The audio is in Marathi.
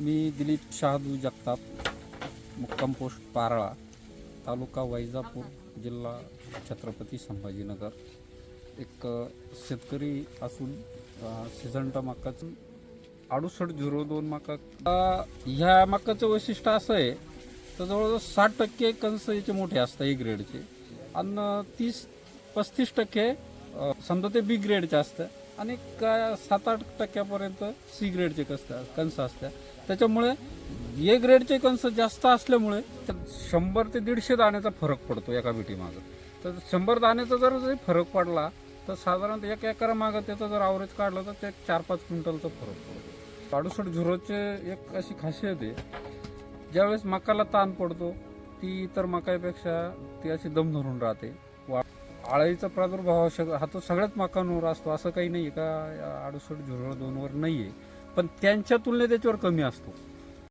मी दिलीप शहादू जगताप मुक्काम पोस्ट पारळा तालुका वैजापूर जिल्हा छत्रपती संभाजीनगर. एक शेतकरी असून सिझंटा माकाचं अडुसष्ट झिरो दोन माका. ह्या माकाचं वैशिष्ट्य असं आहे तर जवळजवळ साठ टक्के कंस याचे मोठे असतात ए ग्रेडचे आणि तीस पस्तीस टक्के समजा ते बी ग्रेडचे असतं. आणि का सात आठ टक्क्यापर्यंत सी ग्रेडचे कस कंस असतात त्याच्यामुळे ए ग्रेडचे कंस जास्त असल्यामुळे तर शंभर ते दीडशे दाण्याचा फरक पडतो एका बिटीमागं तर शंभर दाण्याचा जर जरी फरक पडला तर साधारणतः एक एकरा मागं त्याचा जर आवरेज काढला तर ते चार पाच क्विंटलचा फरक पडतो. अडुसष्ट झुरोचे एक अशी खासियत आहे ज्यावेळेस मकाला ताण पडतो ती इतर मकाईपेक्षा ती अशी दम धरून राहते. वा आळीचा प्रादुर्भाव शग- हा तो सगळ्याच मकांवर असतो असं काही नाही का? अडुसष्ट झुरळ दोनवर नाही आहे पण त्यांच्या तुलनेत त्याच्यावर कमी असतो.